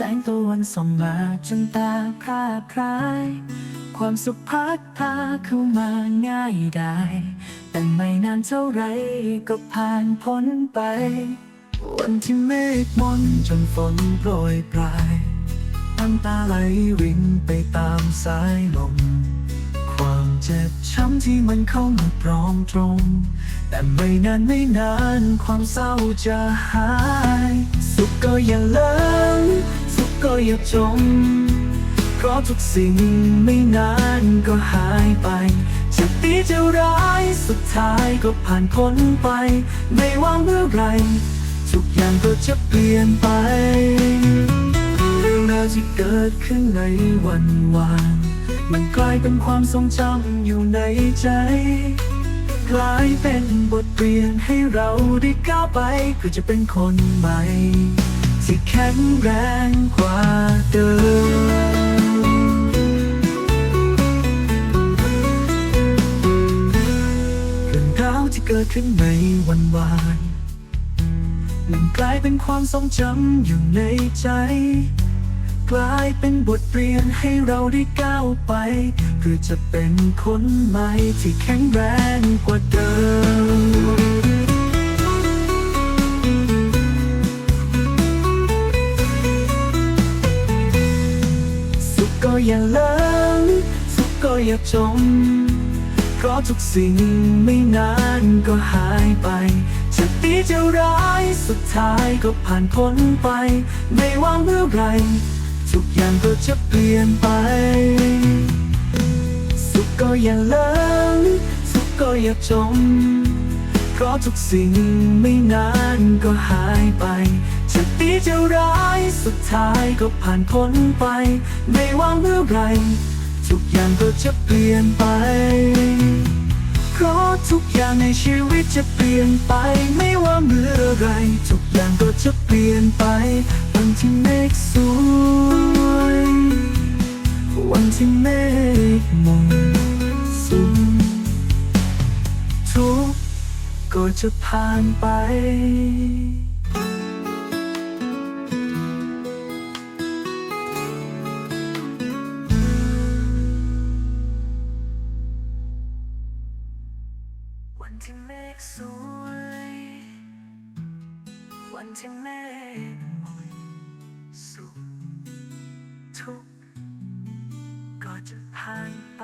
แสงตะวันส่องมาจนตาพร่าพราย ความสุขพัดพาเข้ามาง่ายได้ แต่ไม่นานเท่าไรก็ผ่านพ้นไป วันที่เมฆมนจนฝนโปรยปลายน้ำตาไหลรินไปตามสายลม ความเจ็บช้ำที่มันเข้ามาปรองตรง แต่ไม่นานไม่นานความเศร้าจะหาย สุขก็อย่าเลิง ก็อย่าจม เพราะทุกสิ่งไม่นานก็หายไปจะดีจะร้ายสุดท้ายก็ผ่านพ้นไป ไม่ว่าเมื่อไร ทุกอย่างก็จะเปลี่ยนไป เรื่องราวที่เกิดขึ้นในวันวาน มันกลายเป็นความทรงจำอยู่ในใจกลายเป็นบทเรียนให้เราได้ก้าวไปเพื่อจะเป็นคนใหม่ ที่แข็งแรงกว่าเดิม เรื่องราวที่เกิดขึ้นในวันวานมันกลายเป็นความทรงจำอยู่ในใจ กลายเป็นบทเรียนให้เราได้ก้าวไป เพื่อจะเป็นคนใหม่ที่แข็งแรงกว่าเดิม อย่าเลิงสุขก็อย่าจม เพราะทุกสิ่งไม่นานก็หายไปจะดีจะร้ายสุดท้ายก็ผ่านพ้นไป ไม่ว่าเมื่อไหรทุกอย่างก็จะเปลี่ยนไป สุขก็อย่าเลิงสุขก็อย่าจม เพราะทุกสิ่งไม่นานก็หายไปจะดีจะร้ายสุดท้ายก็ผ่านพ้นไป ไม่ว่าเมื่อไหรทุกอย่างก็จะเปลี่ยนไป เพราะทุกอย่างในชีวิตจะเปลี่ยนไป ไม่ว่าเมื่อไหรทุกอย่างก็จะเปลี่ยนไป วันที่เมฆสวย วันที่เมฆมน จะผ่านไป วันที่เมฆสวย วันที่เมฆมนสุขทุกข์ก็จะผ่านไป